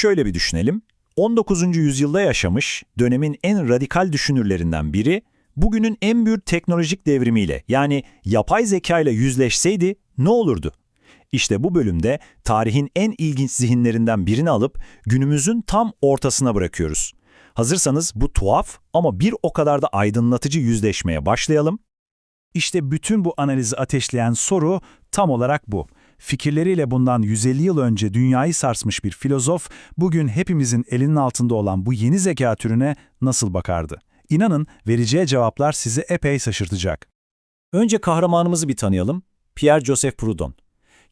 Şöyle bir düşünelim. 19. yüzyılda yaşamış, dönemin en radikal düşünürlerinden biri, bugünün en büyük teknolojik devrimiyle yani yapay zeka ile yüzleşseydi ne olurdu? İşte bu bölümde tarihin en ilginç zihinlerinden birini alıp günümüzün tam ortasına bırakıyoruz. Hazırsanız bu tuhaf ama bir o kadar da aydınlatıcı yüzleşmeye başlayalım. İşte bütün bu analizi ateşleyen soru tam olarak bu. Fikirleriyle bundan 150 yıl önce dünyayı sarsmış bir filozof, bugün hepimizin elinin altında olan bu yeni zeka türüne nasıl bakardı? İnanın vereceği cevaplar sizi epey şaşırtacak. Önce kahramanımızı bir tanıyalım. Pierre-Joseph Proudhon.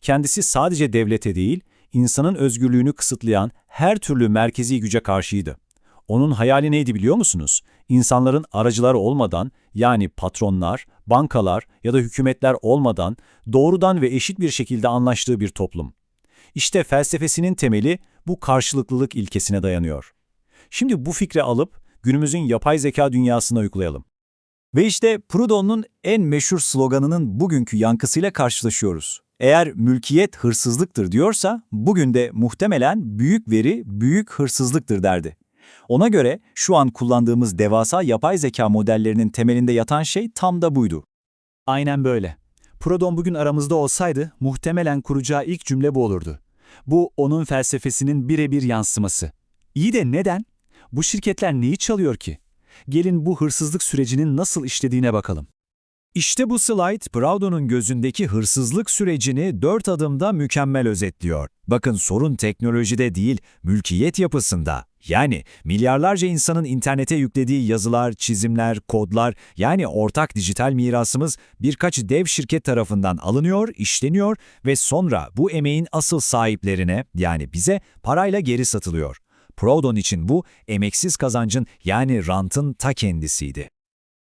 Kendisi sadece devlete değil, insanın özgürlüğünü kısıtlayan her türlü merkezi güce karşıydı. Onun hayali neydi biliyor musunuz? İnsanların aracıları olmadan, yani patronlar, bankalar ya da hükümetler olmadan doğrudan ve eşit bir şekilde anlaştığı bir toplum. İşte felsefesinin temeli bu karşılıklılık ilkesine dayanıyor. Şimdi bu fikri alıp günümüzün yapay zeka dünyasına uygulayalım. Ve işte Proudhon'un en meşhur sloganının bugünkü yankısıyla karşılaşıyoruz. Eğer mülkiyet hırsızlıktır diyorsa, bugün de muhtemelen büyük veri büyük hırsızlıktır derdi. Ona göre şu an kullandığımız devasa yapay zeka modellerinin temelinde yatan şey tam da buydu. Aynen böyle. Proudhon bugün aramızda olsaydı muhtemelen kuracağı ilk cümle bu olurdu. Bu onun felsefesinin birebir yansıması. İyi de neden? Bu şirketler neyi çalıyor ki? Gelin bu hırsızlık sürecinin nasıl işlediğine bakalım. İşte bu slide Proudhon'un gözündeki hırsızlık sürecini dört adımda mükemmel özetliyor. Bakın sorun teknolojide değil, mülkiyet yapısında. Yani milyarlarca insanın internete yüklediği yazılar, çizimler, kodlar yani ortak dijital mirasımız birkaç dev şirket tarafından alınıyor, işleniyor ve sonra bu emeğin asıl sahiplerine yani bize parayla geri satılıyor. Proudhon için bu emeksiz kazancın yani rantın ta kendisiydi.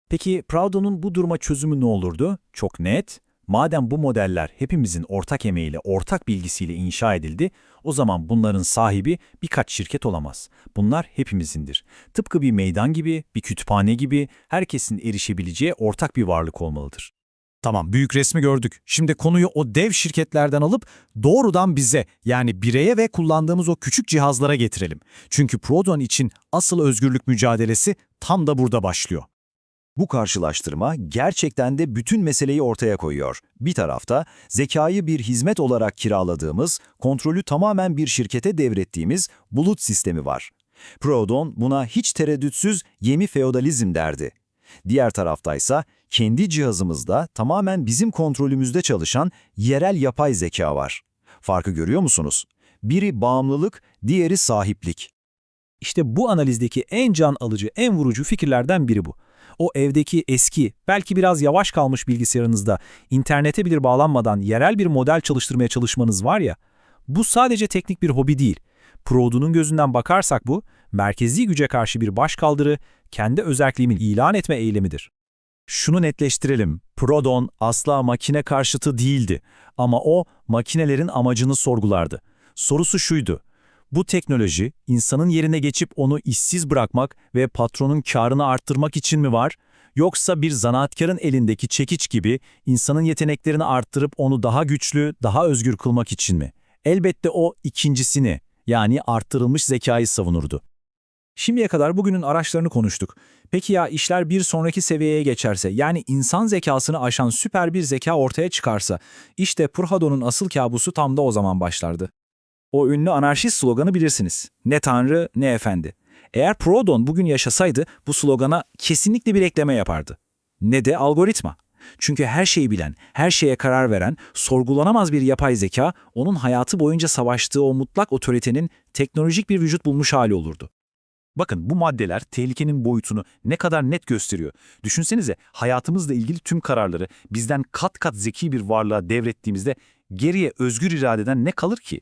Peki Proudhon'un bu duruma çözümü ne olurdu? Çok net. Madem bu modeller hepimizin ortak emeğiyle, ortak bilgisiyle inşa edildi, o zaman bunların sahibi birkaç şirket olamaz. Bunlar hepimizindir. Tıpkı bir meydan gibi, bir kütüphane gibi herkesin erişebileceği ortak bir varlık olmalıdır. Tamam, büyük resmi gördük. Şimdi konuyu o dev şirketlerden alıp doğrudan bize, yani bireye ve kullandığımız o küçük cihazlara getirelim. Çünkü Proudhon için asıl özgürlük mücadelesi tam da burada başlıyor. Bu karşılaştırma gerçekten de bütün meseleyi ortaya koyuyor. Bir tarafta zekayı bir hizmet olarak kiraladığımız, kontrolü tamamen bir şirkete devrettiğimiz bulut sistemi var. Proudhon buna hiç tereddütsüz yemi feodalizm derdi. Diğer taraftaysa kendi cihazımızda tamamen bizim kontrolümüzde çalışan yerel yapay zeka var. Farkı görüyor musunuz? Biri bağımlılık, diğeri sahiplik. İşte bu analizdeki en can alıcı, en vurucu fikirlerden biri bu o evdeki eski, belki biraz yavaş kalmış bilgisayarınızda internete bilir bağlanmadan yerel bir model çalıştırmaya çalışmanız var ya, bu sadece teknik bir hobi değil. Proudhon'un gözünden bakarsak bu, merkezi güce karşı bir başkaldırı, kendi özelliğimin ilan etme eylemidir. Şunu netleştirelim, Proudhon asla makine karşıtı değildi ama o makinelerin amacını sorgulardı. Sorusu şuydu, bu teknoloji insanın yerine geçip onu işsiz bırakmak ve patronun karını arttırmak için mi var? Yoksa bir zanaatkarın elindeki çekiç gibi insanın yeteneklerini arttırıp onu daha güçlü, daha özgür kılmak için mi? Elbette o ikincisini, yani arttırılmış zekayı savunurdu. Şimdiye kadar bugünün araçlarını konuştuk. Peki ya işler bir sonraki seviyeye geçerse, yani insan zekasını aşan süper bir zeka ortaya çıkarsa, işte Proudhon'un asıl kabusu tam da o zaman başlardı. O ünlü anarşist sloganı bilirsiniz. Ne tanrı ne efendi. Eğer Proudhon bugün yaşasaydı bu slogana kesinlikle bir ekleme yapardı. Ne de algoritma. Çünkü her şeyi bilen, her şeye karar veren, sorgulanamaz bir yapay zeka onun hayatı boyunca savaştığı o mutlak otoritenin teknolojik bir vücut bulmuş hali olurdu. Bakın bu maddeler tehlikenin boyutunu ne kadar net gösteriyor. Düşünsenize hayatımızla ilgili tüm kararları bizden kat kat zeki bir varlığa devrettiğimizde geriye özgür iradeden ne kalır ki?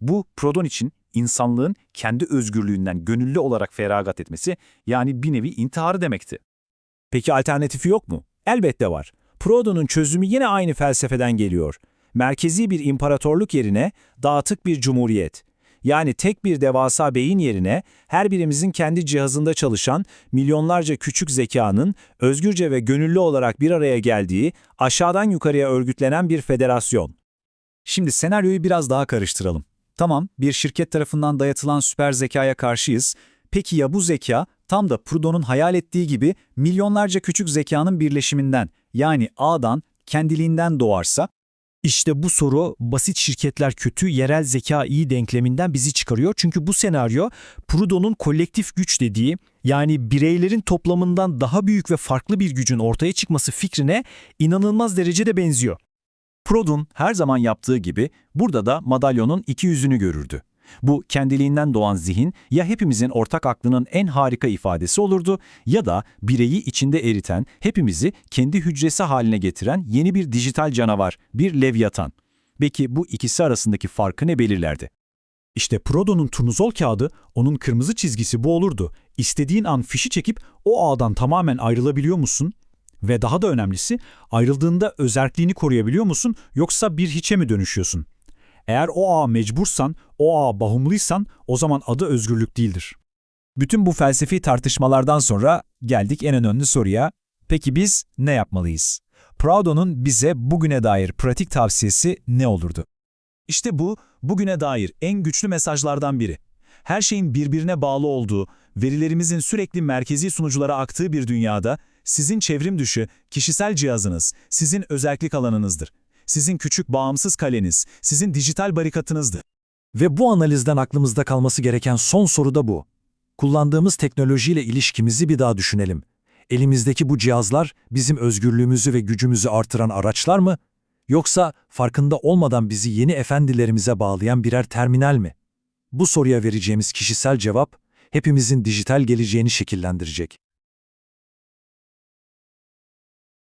Bu Proudhon için insanlığın kendi özgürlüğünden gönüllü olarak feragat etmesi yani bir nevi intiharı demekti. Peki alternatifi yok mu? Elbette var. Proudhon'un çözümü yine aynı felsefeden geliyor. Merkezi bir imparatorluk yerine dağıtık bir cumhuriyet. Yani tek bir devasa beyin yerine her birimizin kendi cihazında çalışan milyonlarca küçük zekanın özgürce ve gönüllü olarak bir araya geldiği, aşağıdan yukarıya örgütlenen bir federasyon. Şimdi senaryoyu biraz daha karıştıralım. Tamam, bir şirket tarafından dayatılan süper zekaya karşıyız. Peki ya bu zeka tam da Proudhon'un hayal ettiği gibi milyonlarca küçük zekanın birleşiminden yani A'dan, kendiliğinden doğarsa? İşte bu soru basit şirketler kötü, yerel zeka iyi denkleminden bizi çıkarıyor. Çünkü bu senaryo Proudhon'un kolektif güç dediği yani bireylerin toplamından daha büyük ve farklı bir gücün ortaya çıkması fikrine inanılmaz derecede benziyor. Proudhon her zaman yaptığı gibi burada da madalyonun iki yüzünü görürdü. Bu kendiliğinden doğan zihin ya hepimizin ortak aklının en harika ifadesi olurdu ya da bireyi içinde eriten, hepimizi kendi hücresi haline getiren yeni bir dijital canavar, bir levyatan. Peki bu ikisi arasındaki farkı ne belirlerdi? İşte Proudhon'un turnuzol kağıdı, onun kırmızı çizgisi bu olurdu. İstediğin an fişi çekip o ağdan tamamen ayrılabiliyor musun? Ve daha da önemlisi, ayrıldığında özerkliğini koruyabiliyor musun yoksa bir hiçe mi dönüşüyorsun? Eğer o ağa mecbursan, o ağa bağımlıysan o zaman adı özgürlük değildir. Bütün bu felsefi tartışmalardan sonra geldik en önemli soruya. Peki biz ne yapmalıyız? Proudhon'un bize bugüne dair pratik tavsiyesi ne olurdu? İşte bu, bugüne dair en güçlü mesajlardan biri. Her şeyin birbirine bağlı olduğu, verilerimizin sürekli merkezi sunuculara aktığı bir dünyada, sizin çevrim dışı, kişisel cihazınız, sizin özellik alanınızdır. Sizin küçük bağımsız kaleniz, sizin dijital barikatınızdır. Ve bu analizden aklımızda kalması gereken son soru da bu. Kullandığımız teknolojiyle ilişkimizi bir daha düşünelim. Elimizdeki bu cihazlar bizim özgürlüğümüzü ve gücümüzü artıran araçlar mı? Yoksa farkında olmadan bizi yeni efendilerimize bağlayan birer terminal mi? Bu soruya vereceğimiz kişisel cevap, hepimizin dijital geleceğini şekillendirecek.